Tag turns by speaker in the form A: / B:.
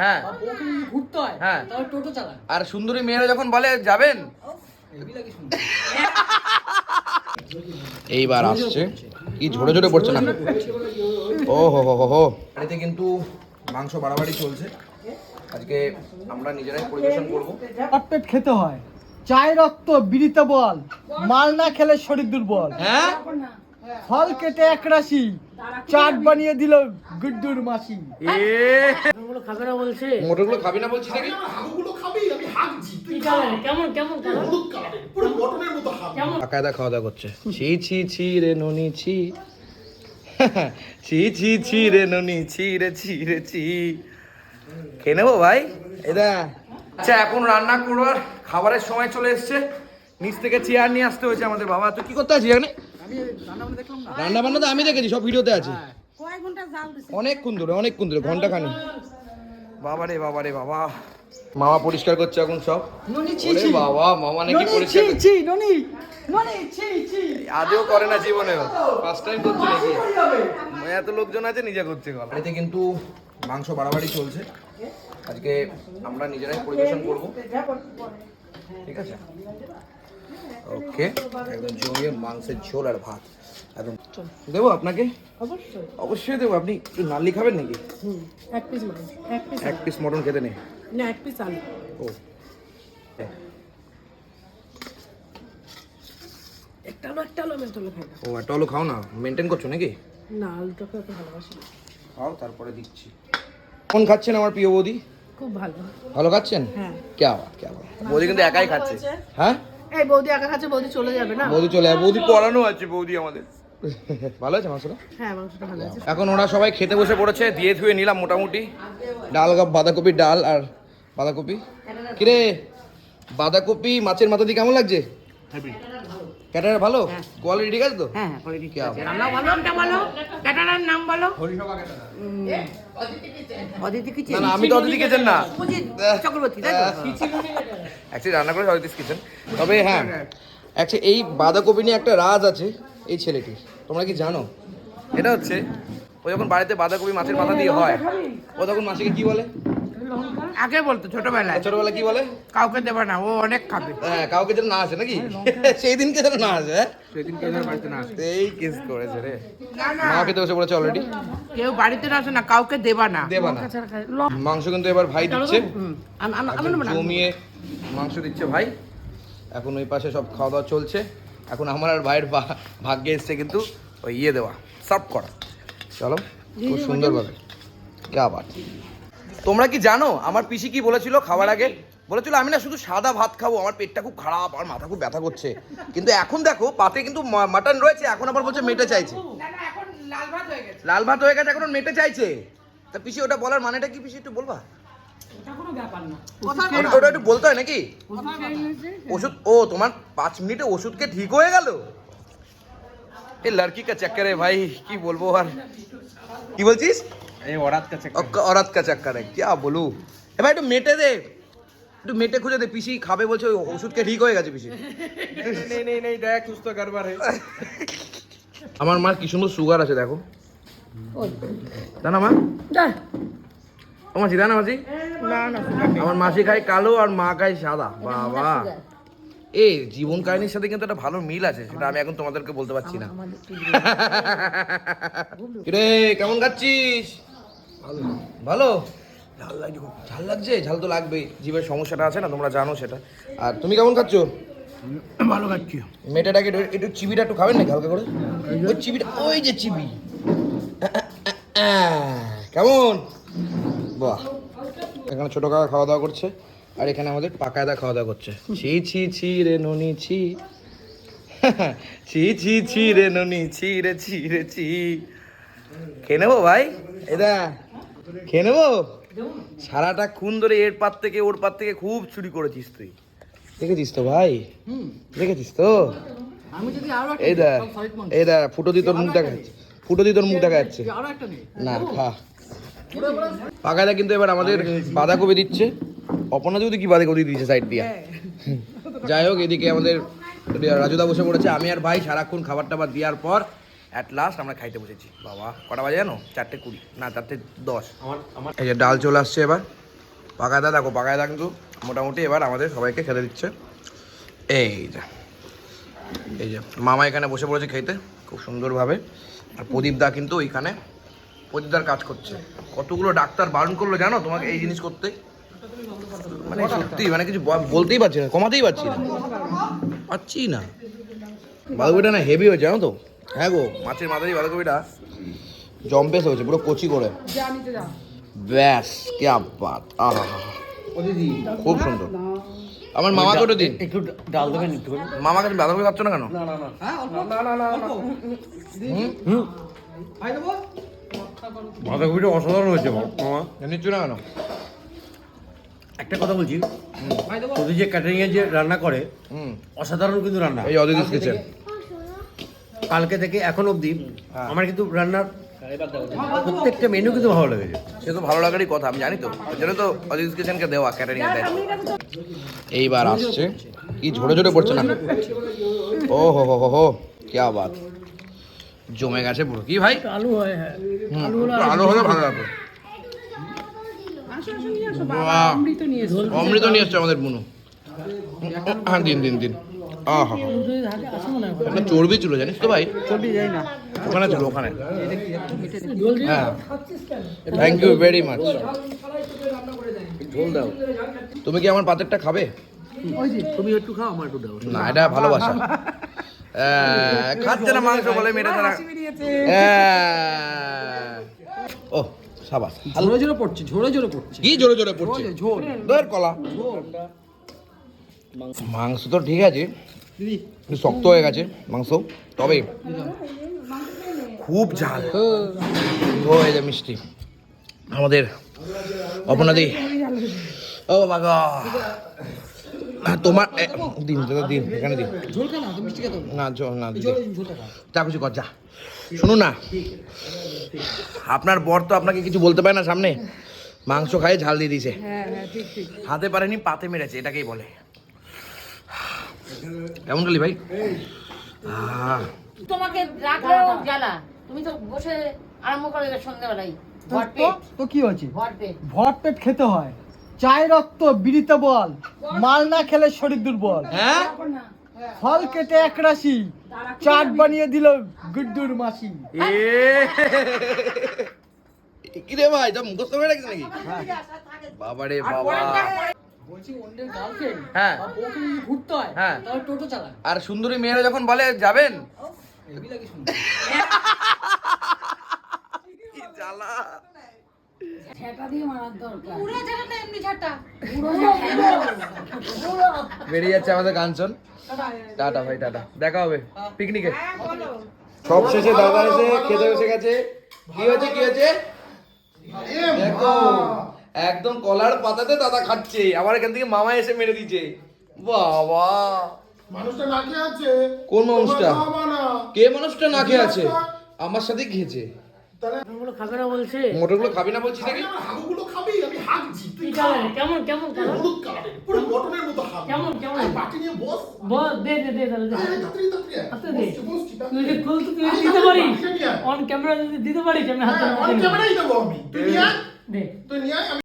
A: হ্যাঁ।
B: হয়
A: আর সুন্দরী মেয়েরা যখন বলে যাবেন? এইবার আসছে। কি ঝোড়ে ঝোড়ে পড়ছে না? ও হো হো হো হো। বাড়িতে কিন্তু মাংস বাড়াবাড়ি চলছে। আজকে আমরা নিজেরাই পরিবেশন করব।
B: পেট খেতে হয়। চায় রক্ত বিড়িতে বল। মাল না খেলে শরীর দুর্বল।
A: হ্যাঁ?
B: ফল কেটে এক রাশি। চাট বানিয়ে দিল গুড্ডুর মাসি।
C: খাবে না বলছে?
A: মোটরগুলো খাবি না বলছিস নাকি?
D: হাগুগুলো খাবি আমি হাগছি তুই
C: কেমন কেমন কালার?
D: হলুদ কালারের পুরো মটনের মতো হাগ
A: খাওয়া দাওয়া করছে। ছি ছি ছি রে ননি ছি। ছি ছি ছি রে ননি ছি রে ছি রে ছি। খেয়ে নেব ভাই? এটা আচ্ছা এখন রান্না করবার খাবারের সময় চলে এসছে। নিচ থেকে চেয়ার নিয়ে আসতে হয়েছে আমাদের বাবা। তুই কি করতে আছিস এখানে?
B: রান্না বান্না
A: তো আমি দেখেছি সব ভিডিওতে আছে।
C: কয়েক ঘণ্টা জাল দিছে।
A: অনেকক্ষণ ধরে অনেকক্ষণ ধরে ঘণ্টা খানি বাবা রে বাবা রে বাবা। মামা পরিষ্কার করছে এখন সব? বাবা মামা নাকি পরিষ্কার করছে। আদেও করে না জীবনেও। ফার্স্ট টাইম করছে নাকি? এত লোকজন আছে নিজে করছে বাড়িতে কিন্তু মাংস বাড়াবাড়ি চলছে। আজকে আমরা নিজেরাই পরিবেশন করব। ঠিক আছে? ওকে একদম জমিয়ে মাংসের ঝোল আর ভাত। একদম। দেবো আপনাকে?
C: অবশ্যই।
A: অবশ্যই দেবো। আপনি একটু নালি খাবেন নাকি?
C: হুম এক পিস মাছ এক পিস
A: মটন খেতে নেই?
C: না এক পিস আলু।
A: ও।
C: একটা
A: ও আলু খাও না? মেনটেন করছ নাকি?
C: না আলুটাকে অত ভালোবাসি
A: খাও তারপরে দিচ্ছি। কোন খাচ্ছেন আমার প্রিয় বৌদি?
C: খুব ভালো।
A: ভালো খাচ্ছেন?
C: হ্যাঁ।
A: কে কে বৌদি কিন্তু একাই খাচ্ছে। হ্যাঁ?
C: এই বৌদি একা খাচ্ছে বৌদি চলে যাবে না?
A: বৌদি চলে যাবে। বৌদি পড়ানো আছে বৌদি আমাদের। ভালো আছে মাংসটা?
C: হ্যাঁ মাংসটা ভালো আছে।
A: এখন ওরা সবাই খেতে বসে পড়েছে দিয়ে ধুয়ে নিলাম মোটামুটি। ডাল বাঁধাকপি ডাল আর বাঁধাকপি। কিরে বাঁধাকপি মাছের মাথা দিয়ে কেমন লাগছে? ক্যাটার ভালো? কোয়ালিটি ঠিক আছে তো?
C: হ্যাঁ হ্যাঁ কোয়ালিটি
A: কে
C: আছে। রান্না ভালো নামটা বলো। ক্যাটারার নাম বলো। অদিতি কি
A: না না আমি তো অতিথি কিচেন না।
C: চক্রবর্তী তাই
A: অ্যাকচুয়ালি রান্না করে অতিথি কিচেন তবে হ্যাঁ অ্যাকচুয়ালি এই বাঁধাকপি নিয়ে একটা রাজ আছে এই ছেলেটি তোমরা কি জানো? এটা হচ্ছে ও যখন বাড়িতে বাঁধাকপি মাছের মাথা দিয়ে হয় ও তখন মাসিকে কি বলে?
C: আগে বলতো ছোটবেলায়।
A: ছোটবেলা কি বলে?
C: কাউকে দেবে না ও অনেক খাবে।
A: হ্যাঁ কাউকে যেন না আসে নাকি? সেই দিনকে যেন না আসে হ্যাঁ? সেদিনকে যেন বাড়িতে না আসে। এই কেস করেছে রে। মা খেতে বসে পড়েছে অলরেডি
C: কেউ বাড়িতে না আসে না কাউকে দেবা না।
A: দেবা না। মাংস কিন্তু এবার ভাই দিচ্ছে। জমিয়ে মাংস দিচ্ছে ভাই। এখন ওই পাশে সব খাওয়া দাওয়া চলছে। এখন আমার আর ভাইয়ের ভা- ভাগ্যে এসছে কিন্তু ওই ইয়ে দেওয়া সার্ভ করা। চলো খুব সুন্দরভাবে। কে আবার তোমরা কি জানো? আমার পিসি কি বলেছিল খাওয়ার আগে? বলেছিল আমি না শুধু সাদা ভাত খাব আমার পেটটা খুব খারাপ আমার মাথা খুব ব্যথা করছে। কিন্তু এখন দেখো পাতে কিন্তু মাটন রয়েছে এখন আবার বলছে মেটে চাইছে। লাল ভাত হয়ে গেছে। এখন ওর মেটে চাইছে। তা পিসি ওটা বলার মানেটা কি পিসি একটু বলবা? ওটা- ওটা একটু বলতে হয় নাকি? ওষুধ ও তোমার পাঁচ মিনিটে ওষুধকে ঠিক হয়ে গেল? এ লড়কি কা চক্কর ভাই কি বলব আর? কি বলছিস?
E: এই ওরাত কাছে
A: অক- औरत का चक्कर है क्या बोलू এ ভাই একটু মেটে দে একটু মেটে খুঁজে দে পিসি খাবে বলছে ওই ওষুধকে ঠিক হয়ে গেছে পিসি
E: নেই নেই নেই দেখ কুছ তো কারবার হে
A: আমার মার কি সুন্দর সুগার আছে দেখো জানা মা ও মাসি জানা মাসি
C: না না
A: আমার মাসি খায় কালো আর মা খায় সাদা বাবা এ জীবন কাহিনীর সাথে কিন্তু একটা ভালো মিল আছে সেটা আমি এখন তোমাদেরকে বলতে পারছি না রে কেমন খাচ্ছিস ভালো ঝাল লাগছে ঝাল লাগছে? ঝাল তো লাগবেই। জীবের সমস্যাটা আছে না? তোমরা জানো সেটা। আর তুমি কেমন খাচ্ছ?
E: ভালো খাচ্ছি।
A: মেয়েটাকে একটু চিবিটা একটু খাবেন নাকি হালকা করে? ওই চিবিটা ওই যে চিবি। কেমন? বাহ। এখানে ছোটো কাকা খাওয়া দাওয়া করছে আর এখানে আমাদের পাকায়দা খাওয়া দাওয়া করছে। ছি ছি ছি রে ননি ছি। ছি ছি ছি রে ননি ছি রে ছি রে ছি। খেয়ে নেব ভাই? এটা খেয়ে নেব? সারাটা খুন ধরে এর পার থেকে ওর পার থেকে খুব চুরি করেছিস তুই। দেখেছিস তো ভাই? দেখেছিস তো? এই দা এই দা ফুটো দিয়ে তোর মুখ দেখা যাচ্ছে ফুটো দিয়ে তোর মুখ দেখা যাচ্ছে না। খা। পাকাদা কিন্তু এবার আমাদের বাঁধাকপি দিচ্ছে। অপনা যদি কি বাঁধাকপি দিচ্ছে সাইড দিয়ে? যাই হোক এদিকে আমাদের রাজুদা বসে পড়েছে। আমি আর ভাই সারাক্ষণ খাবার টাবার দেওয়ার পর অ্যাট লাস্ট আমরা খাইতে বসেছি। বাবা কটা বাজে জানো? চারটে কুড়ি। না চারটে দশ। এই যে ডাল চলে আসছে এবার। পাকায়দা দেখো পাকায়দা কিন্তু মোটামুটি এবার আমাদের সবাইকে খেতে দিচ্ছে। এই যে এই যে মামা এখানে বসে পড়েছে খেতে খুব সুন্দরভাবে। আর প্রদীপ দা কিন্তু ওইখানে প্রদীপদার কাজ করছে। কতগুলো ডাক্তার বারণ করল জানো তোমাকে এই জিনিস করতে? মানে সত্যি মানে কিছু বলতেই পারছি না কমাতেই পারছি না। পাচ্ছি না। বাঁধাকপিটা না হেভি হয়েছে জানো তো? হ্যাঁ গো মাছের মাথায় বাঁধাকপিটা জম্পেস হয়েছে পুরো কচি করে। ব্যাস ক্যা বাত আহা খুব সুন্দর। আমার মামাকে ওটা দিন।
B: একটু ডাল দেবেন একটু
A: মামাকে তুমি বাঁধাকপি খাচ্ছ না কেন? হুম?
E: বাঁধাকপিটা অসাধারণ হয়েছে মামা
A: নিচ্ছ না কেন?
E: একটা কথা বলছি। তোদের যে ক্যাটারিং যে রান্না করে
A: হুম।
E: অসাধারণ কিন্তু রান্না।
A: এই অদিতিস কিচেন
E: কালকে থেকে এখন অবধি
A: হ্যাঁ।
E: আমার কিন্তু রান্নার প্রত্যেকটা মেনু কিন্তু ভালো লেগেছে।
A: সে তো ভালো লাগারই কথা আমি জানি তো। ওই জন্য তো অদিতিস কিচেনকে দেওয়া ক্যাটারিং এর এইবার আসছে। কি ঝরে ঝরে পড়ছে না? ও হো হো হো হো ক্যা বাত। জমে গেছে পুরো। কি ভাই?
B: আলু হয় হ্যাঁ।
A: আলু হলে ভালো লাগবে। অমৃত নিয়ে এসছে। আমাদের বুনু হ্যাঁ দিন দিন দিন। আহা। একটা চর্বি ছিল জানিস তো ভাই?
B: চলবি যাই না।
A: ওখানে ছিল ওখানে। হ্যাঁ। থ্যাংক ইউ ভেরি মাচ
E: ঝোল দাও।
A: তুমি কি আমার পাতেরটা খাবে?
E: তুমি একটু খাও আমার একটু দাও।
A: না এটা ভালোবাসা। খাচ্ছে না মাংস বলে মেয়েটা তারা। ও সাবাস।
B: ঝোড়ো ঝোড়ো পড়ছে ঝোড়ো ঝোড়ো পড়ছে।
A: কি জোরে জোরে পড়ছে?
B: ঝোল
A: দর কলা। মাংস তো ঠিক আছে। একটু শক্ত হয়ে গেছে মাংস। তবে খুব ঝাল। ও এই যে মিষ্টি। আমাদের অপনাদি ও বাবা। তোমার দিন দাদা দিন এখানে দিন। না না যা কিছু কর যা। শুনুন না আপনার বর তো আপনাকে কিছু বলতে পারে না সামনে? মাংস খাই ঝাল দিয়ে দিয়েছে। হাতে পারেনি পাতে মেরেছে এটাকেই বলে। কেমন গেলি ভাই?
F: তোমাকে রাখলেও জ্বালা তুমি তো বসে আরম্ভ করে দেবে সন্ধ্যাবেলায়।
B: তো কি হয়েছে?
F: ভর পেট।
B: খেতে হয়। চাই রক্ত বিড়িতে বল। মাল না খেলে শরীর দুর্বল।
A: হ্যাঁ?
B: ফল কেটে এক রাশি। চাট বানিয়ে দিল গুড্ডুর মাসি।
A: এ। কি রে ভাই? তো মুখস্থ করে রাখিস নাকি? বাবারে বাবা। হ্যাঁ।
B: হয়
A: হ্যাঁ। আর সুন্দরী মেয়েরা যখন বলে যাবেন? জ্বালা। বেরিয়ে যাচ্ছে আমাদের কাঞ্চন টাটা ভাই টাটা। দেখা হবে পিকনিকে। সব শেষে দাদা এসে খেতে বসে গেছে। কি হয়েছে কি হয়েছে? দেখো। একদম কলার পাতাতে দাদা খাচ্ছে। আবার এখান থেকে মামা এসে মেরে দিচ্ছে বাবা।
D: মানুষটা না খেয়ে আছে?
A: কোন মানুষটা? কে মানুষটা না খেয়ে আছে? আমার সাথে খেয়েছে।
G: খাবে না বলছে?
A: মোটরগুলো খাবি না বলছিস নাকি?
D: হাগুগুলো খাবি আমি হাগছি। তুই
G: কি
D: খা।
G: কালার? কেমন কেমন
D: হলুদ কালারের পুরো মটনের মতো হাগ।
G: কেমন, কেমন?
D: বাটি নিয়ে বস।
G: বল দে দে দে তাহলে
D: তাড়াতাড়ি তাড়াতাড়ি।
G: দে।
D: বসছি, বসছি,
G: তুই যদি খুলতে তুই দিতে পারিস। অন ক্যামেরা যদি দিতে পারিস আমি হাতে
D: on দেবো আমি। তুই নিয়ে
G: দে।
D: তুই নিয়ে আয়, আমি